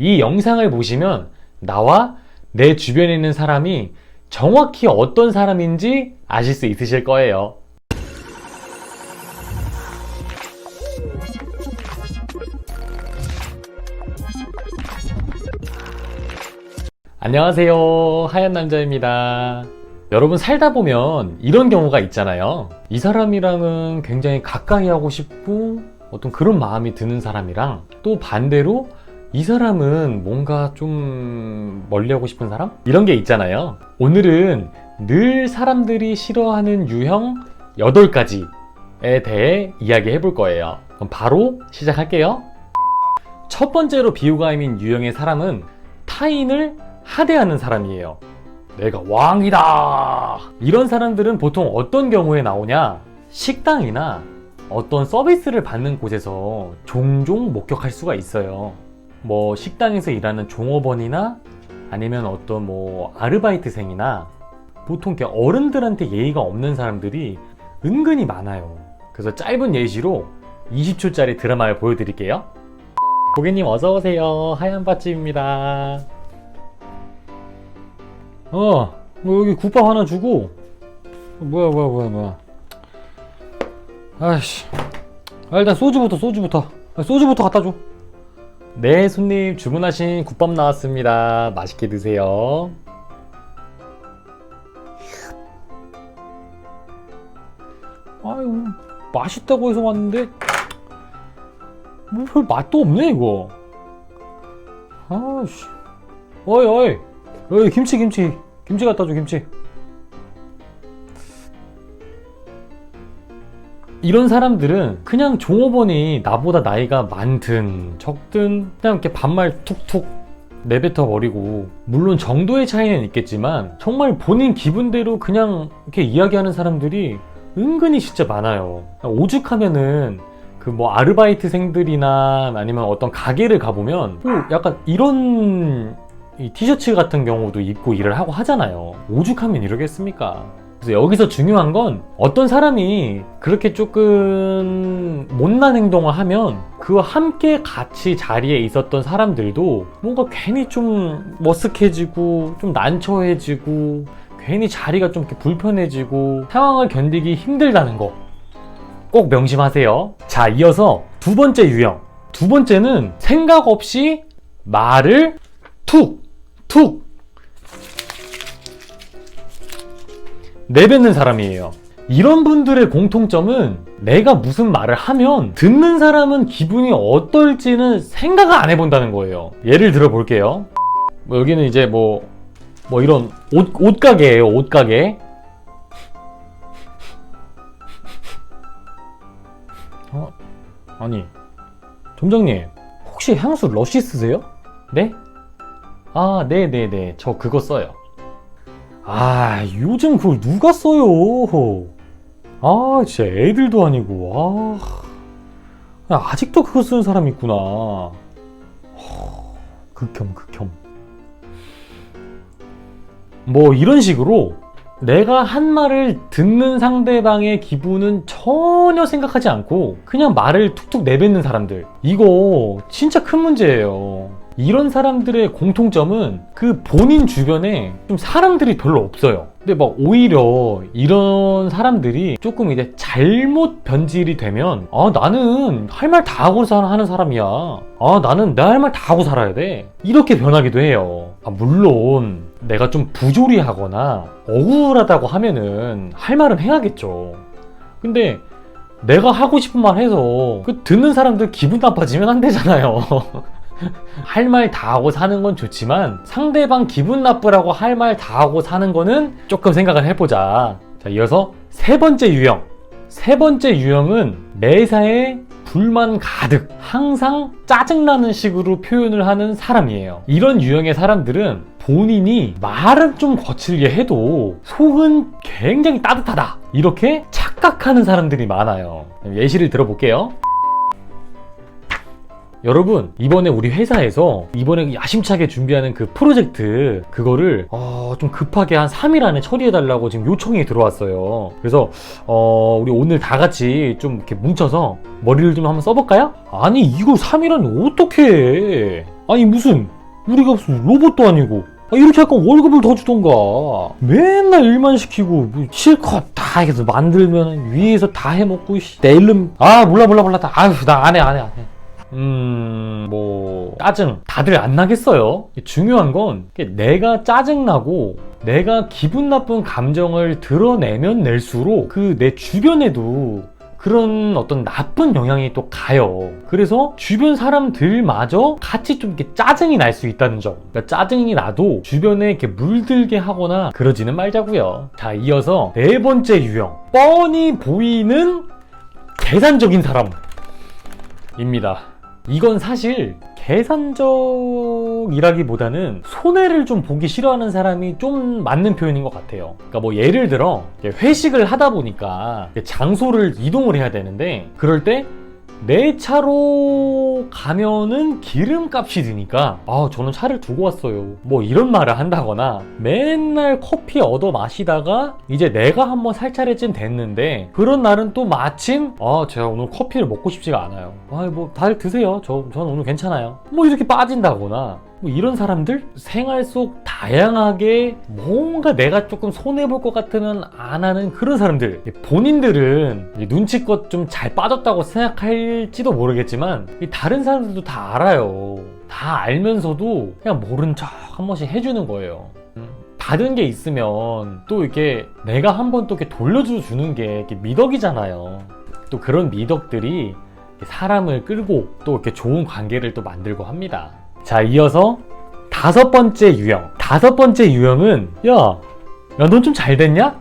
이 영상을 보시면 나와 내 주변에 있는 사람이 정확히 어떤 사람인지 아실 수 있으실 거예요. 안녕하세요. 하얀 남자입니다. 여러분 살다 보면 이런 경우가 있잖아요. 이 사람이랑은 굉장히 가까이 하고 싶고 어떤 그런 마음이 드는 사람이랑 또 반대로 이 사람은 뭔가 좀 멀리 하고 싶은 사람? 이런 게 있잖아요. 오늘은 늘 사람들이 싫어하는 유형 8가지에 대해 이야기해 볼 거예요. 그럼 바로 시작할게요. 첫 번째로 비호감인 유형의 사람은 타인을 하대하는 사람이에요. 내가 왕이다! 이런 사람들은 보통 어떤 경우에 나오냐? 식당이나 어떤 서비스를 받는 곳에서 종종 목격할 수가 있어요. 뭐 식당에서 일하는 종업원이나 아니면 어떤 뭐 아르바이트생이나 보통 이렇게 어른들한테 예의가 없는 사람들이 은근히 많아요. 그래서 짧은 예시로 20초짜리 드라마를 보여드릴게요. 고객님 어서 오세요. 하얀 밭집입니다. 어, 뭐 여기 국밥 하나 주고 뭐야 뭐야 뭐야 뭐야. 아이씨. 아, 일단 소주부터 소주부터 아, 소주부터 갖다 줘. 네, 손님 주문하신 국밥 나왔습니다. 맛있게 드세요. 아유, 맛있다고 해서 왔는데 뭐별 맛도 없네 이거. 아씨. 어이 어이. 어이 김치 김치 김치 갖다 줘 김치. 이런 사람들은 그냥 종업원이 나보다 나이가 많든 적든 그냥 이렇게 반말 툭툭 내뱉어 버리고 물론 정도의 차이는 있겠지만 정말 본인 기분대로 그냥 이렇게 이야기하는 사람들이 은근히 진짜 많아요. 오죽하면은 그 뭐 아르바이트생들이나 아니면 어떤 가게를 가보면 뭐 약간 이런 이 티셔츠 같은 경우도 입고 일을 하고 하잖아요. 오죽하면 이러겠습니까? 그래서 여기서 중요한 건 어떤 사람이 그렇게 조금 못난 행동을 하면 그와 함께 같이 자리에 있었던 사람들도 뭔가 괜히 좀 머쓱해지고 좀 난처해지고 괜히 자리가 좀 이렇게 불편해지고 상황을 견디기 힘들다는 거 꼭 명심하세요. 자, 이어서 두 번째 유형. 두 번째는 생각 없이 말을 툭, 툭 내뱉는 사람이에요. 이런 분들의 공통점은 내가 무슨 말을 하면 듣는 사람은 기분이 어떨지는 생각을 안 해본다는 거예요. 예를 들어 볼게요. 뭐 여기는 이제 뭐, 뭐 이런 옷, 옷가게예요, 옷가게. 어? 아니, 점장님, 혹시 향수 러쉬 쓰세요? 네? 아, 네네네. 저 그거 써요. 아, 요즘 그걸 누가 써요? 아, 진짜 애들도 아니고, 아. 야, 아직도 그거 쓰는 사람 있구나. 허, 극혐, 극혐. 뭐, 이런 식으로 내가 한 말을 듣는 상대방의 기분은 전혀 생각하지 않고 그냥 말을 툭툭 내뱉는 사람들. 이거 진짜 큰 문제예요. 이런 사람들의 공통점은 그 본인 주변에 좀 사람들이 별로 없어요. 근데 막 오히려 이런 사람들이 조금 이제 잘못 변질이 되면 아 나는 할 말 다 하고 사- 하는 사람이야. 아 나는 내 할 말 다 하고 살아야 돼. 이렇게 변하기도 해요. 아, 물론 내가 좀 부조리하거나 억울하다고 하면은 할 말은 해야겠죠. 근데 내가 하고 싶은 말 해서 그 듣는 사람들 기분 나빠지면 안 되잖아요. 할 말 다 하고 사는 건 좋지만 상대방 기분 나쁘라고 할 말 다 하고 사는 거는 조금 생각을 해보자. 자, 이어서 세 번째 유형. 세 번째 유형은 매사에 불만 가득, 항상 짜증나는 식으로 표현을 하는 사람이에요. 이런 유형의 사람들은 본인이 말은 좀 거칠게 해도 속은 굉장히 따뜻하다. 이렇게 착각하는 사람들이 많아요. 예시를 들어볼게요. 여러분 이번에 우리 회사에서 이번에 야심차게 준비하는 그 프로젝트 그거를 어, 좀 급하게 한 3일 안에 처리해 달라고 지금 요청이 들어왔어요. 그래서 어, 우리 오늘 다 같이 좀 이렇게 뭉쳐서 머리를 좀 한번 써볼까요? 아니 이거 3일 안에 어떻게 해? 아니 무슨 우리가 무슨 로봇도 아니고. 아, 이렇게 할 거면 월급을 더 주던가. 맨날 일만 시키고 뭐 실컷 다 해서 만들면 위에서 다 해먹고 씨. 내 일름 아 몰라 몰라 몰라. 다 아휴 나 안 해 안 해 안해 음 뭐 짜증 다들 안 나겠어요 중요한 건 내가 짜증 나고 내가 기분 나쁜 감정을 드러내면 낼수록 그 내 주변에도 그런 어떤 나쁜 영향이 또 가요. 그래서 주변 사람들마저 같이 좀 이렇게 짜증이 날 수 있다는 점. 그러니까 짜증이 나도 주변에 이렇게 물들게 하거나 그러지는 말자고요. 자, 이어서 네 번째 유형. 뻔히 보이는 계산적인 사람입니다. 이건 사실 계산적이라기보다는 손해를 좀 보기 싫어하는 사람이 좀 맞는 표현인 것 같아요. 그러니까 뭐 예를 들어 회식을 하다 보니까 장소를 이동을 해야 되는데 그럴 때 내 차로 가면은 기름값이 드니까 아 저는 차를 두고 왔어요. 뭐 이런 말을 한다거나 맨날 커피 얻어 마시다가 이제 내가 한번 살 차례쯤 됐는데 그런 날은 또 마침 아 제가 오늘 커피를 먹고 싶지가 않아요. 아뭐 다들 드세요. 저 저는 오늘 괜찮아요. 뭐 이렇게 빠진다거나 뭐 이런 사람들 생활 속 다양하게 뭔가 내가 조금 손해 볼 것 같으면 안 하는 그런 사람들. 본인들은 이 눈치껏 좀 잘 빠졌다고 생각할지도 모르겠지만 이 다른 사람들도 다 알아요. 다 알면서도 그냥 모른 척 한 번씩 해주는 거예요. 음, 받은 게 있으면 또 이렇게 내가 한 번 또 이렇게 돌려줘 주는 게 미덕이잖아요. 또 그런 미덕들이 사람을 끌고 또 이렇게 좋은 관계를 또 만들고 합니다 자, 이어서 다섯 번째 유형. 다섯 번째 유형은 야, 야, 넌 좀 잘 됐냐?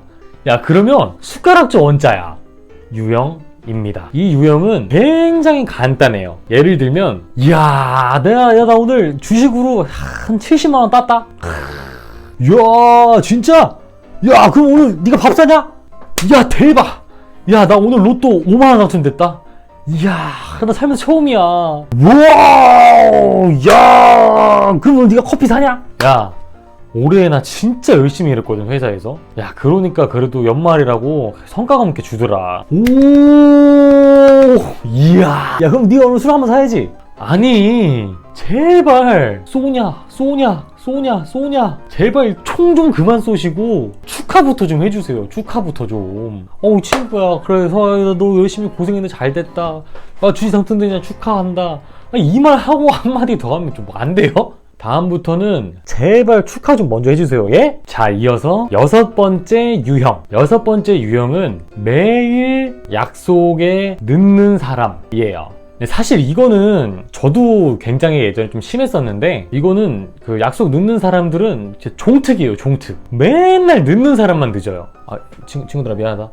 야, 그러면 숟가락째 원자야. 유형입니다. 이 유형은 굉장히 간단해요. 예를 들면, 이야, 내가, 야, 나 오늘 주식으로 한 70만원 땄다? 이야, 진짜? 야, 그럼 오늘 네가 밥 사냐? 야, 대박! 야, 나 오늘 로또 5만원 당첨됐다? 이야, 나 살면서 처음이야. 와우, 야, 그럼 오늘 네가 커피 사냐? 야, 올해 나 진짜 열심히 일했거든 회사에서. 야, 그러니까 그래도 연말이라고 성과감 있게 주더라. 오, 이야, 야, 그럼 네가 오늘 술 한번 사야지. 아니, 제발 쏘냐, 쏘냐, 쏘냐, 쏘냐. 제발 총 좀 그만 쏘시고 축하부터 좀 해주세요. 축하부터 좀. 어우 친구야, 그래서 너 열심히 고생했는데 잘 됐다. 아 주식 상승되냐 축하한다. 아, 이말 하고 한마디 더 하면 좀 안 돼요? 다음부터는 제발 축하 좀 먼저 해주세요. 예? 자, 이어서 여섯 번째 유형. 여섯 번째 유형은 매일 약속에 늦는 사람이에요. 사실 이거는 저도 굉장히 예전에 좀 심했었는데 이거는 그 약속 늦는 사람들은 종특이에요 종특. 맨날 늦는 사람만 늦어요. 아 친, 친구들아 미안하다.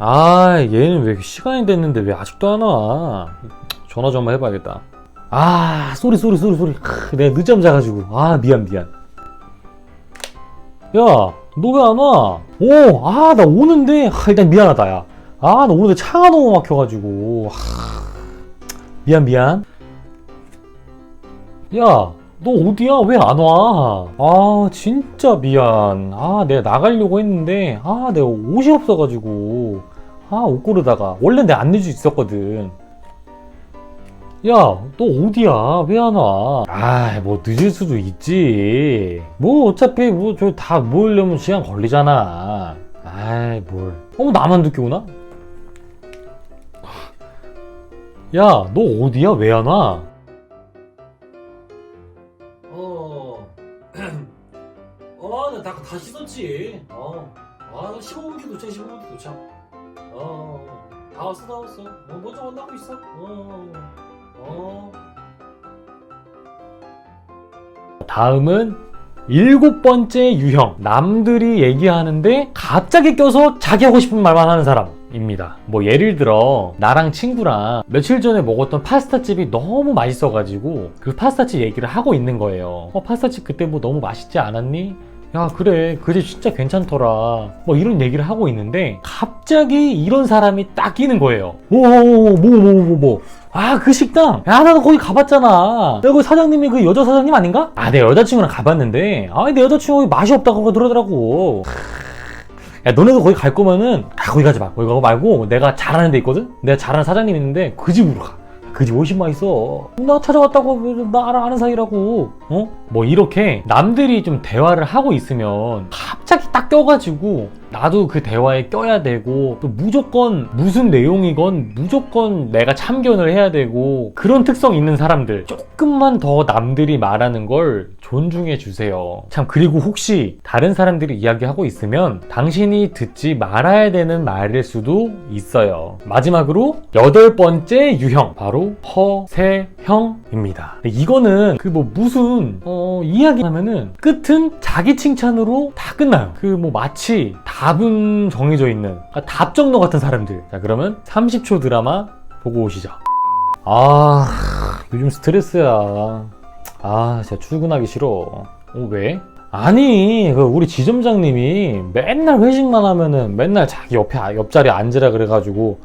아 얘는 왜 시간이 됐는데 왜 아직도 안 와? 전화 좀 한번 해봐야겠다. 아 쏘리 쏘리 쏘리 쏘리. 크, 내가 늦잠 자가지고. 아 미안 미안. 야 너 왜 안 와? 오 아 나 오는데? 아, 일단 미안하다 야아 나 오는데 차가 너무 막혀가지고. 하, 미안 미안. 야 너 어디야? 왜 안 와? 아 진짜 미안. 아 내가 나가려고 했는데 아 내가 옷이 없어가지고. 아 옷 고르다가. 원래 내가 안 늦을 수 있었거든. 야 너 어디야? 왜 안 와? 아 뭐 늦을 수도 있지. 뭐 어차피 뭐 저 다 모으려면 시간 걸리잖아. 아이 뭘. 어머 나만 늦게 오나? 야, 너 어디야? 왜 안 와? 어, 어, 나, 다 씻었지. 어, 아, 나 15분 뒤 도착, 15분 뒤 도착. 어, 다 왔어, 다 왔어. 어, 먼저 만나고 있어. 어, 어. 다음은 일곱 번째 유형. 남들이 얘기하는데 갑자기 껴서 자기 하고 싶은 말만 하는 사람. 입니다. 뭐 예를 들어 나랑 친구랑 며칠 전에 먹었던 파스타집이 너무 맛있어가지고 그 파스타집 얘기를 하고 있는 거예요. 어 파스타집 그때 뭐 너무 맛있지 않았니? 야 그래 그집 진짜 괜찮더라 뭐 이런 얘기를 하고 있는데 갑자기 이런 사람이 딱 끼는 거예요 뭐뭐뭐뭐뭐뭐 아 그 식당 야 나도 거기 가봤잖아 내가 그 사장님이 그 여자 사장님 아닌가? 아 내 여자친구랑 가봤는데 아내 여자친구 맛이 없다고 그러더라고 야 너네도 거기 갈 거면은 아 거기 가지 마 거기 가고 말고 내가 잘하는 데 있거든 내가 잘하는 사장님 있는데 그 집으로 가 그집 훨씬 맛있어. 나 찾아왔다고 나 알아, 아는 사이라고. 어? 뭐 이렇게 남들이 좀 대화를 하고 있으면 갑자기 딱 껴가지고 나도 그 대화에 껴야 되고 또 무조건 무슨 내용이건 무조건 내가 참견을 해야 되고 그런 특성 있는 사람들 조금만 더 남들이 말하는 걸 존중해 주세요. 참 그리고 혹시 다른 사람들이 이야기하고 있으면 당신이 듣지 말아야 되는 말일 수도 있어요. 마지막으로 여덟 번째 유형 바로 허세형입니다. 이거는 그 뭐 무슨 어, 이야기하면은 끝은 자기 칭찬으로 다 끝나요. 그 뭐 마치 답은 정해져 있는 아, 답정너 같은 사람들. 자 그러면 30초 드라마 보고 오시죠. 아 요즘 스트레스야. 아 진짜 출근하기 싫어. 어 왜? 아니 그 우리 지점장님이 맨날 회식만 하면은 맨날 자기 옆에 아- 옆자리에 앉으라 그래가지고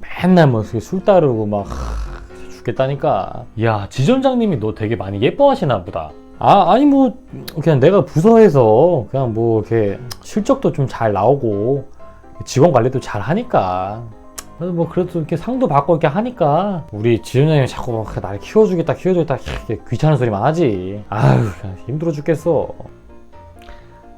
맨날 뭐술 따르고 막 하, 죽겠다니까. 야 지점장님이 너 되게 많이 예뻐하시나 보다. 아 아니 뭐 그냥 내가 부서에서 그냥 뭐 이렇게 실적도 좀 잘 나오고 직원 관리도 잘 하니까 그래도 뭐 그래도 이렇게 상도 받고 이렇게 하니까 우리 지은형이 자꾸 막날 키워주겠다 키워주겠다 이렇게 귀찮은 소리만 하지 아유 그냥 힘들어 죽겠어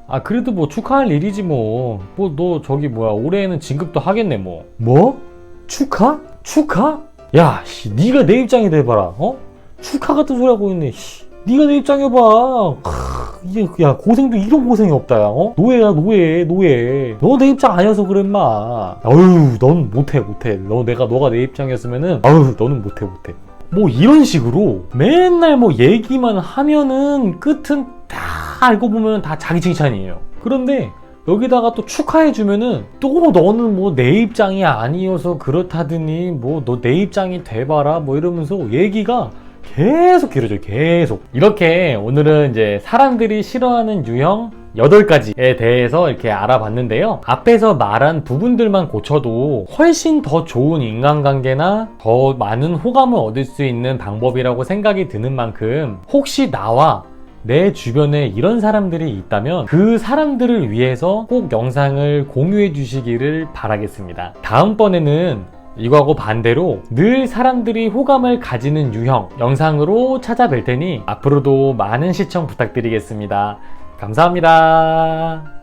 아 그래도 뭐 축하할 일이지 뭐 뭐 너 저기 뭐야 올해에는 진급도 하겠네 뭐 뭐? 축하? 축하? 야 씨, 네가 내 입장이 돼봐라 어? 축하 같은 소리 하고 있네 씨. 네가 내 입장해봐. 크, 이게 야 고생도 이런 고생이 없다 야 어? 노예야 노예 노예. 너 내 입장 아니어서 그래 마. 아유 넌 못해 못해. 너 내가 너가 내 입장이었으면은 아유 너는 못해 못해. 뭐 이런 식으로 맨날 뭐 얘기만 하면은 끝은 다 알고 보면 다 자기 칭찬이에요. 그런데 여기다가 또 축하해주면은 또 너는 뭐 내 입장이 아니어서 그렇다더니 뭐 너 내 입장이 돼봐라 뭐 이러면서 얘기가 계속 길어져요 계속 이렇게 오늘은 이제 사람들이 싫어하는 유형 8가지에 대해서 이렇게 알아봤는데요 앞에서 말한 부분들만 고쳐도 훨씬 더 좋은 인간관계나 더 많은 호감을 얻을 수 있는 방법이라고 생각이 드는 만큼 혹시 나와 내 주변에 이런 사람들이 있다면 그 사람들을 위해서 꼭 영상을 공유해 주시기를 바라겠습니다. 다음번에는 이거하고 반대로 늘 사람들이 호감을 가지는 유형 영상으로 찾아뵐 테니 앞으로도 많은 시청 부탁드리겠습니다. 감사합니다.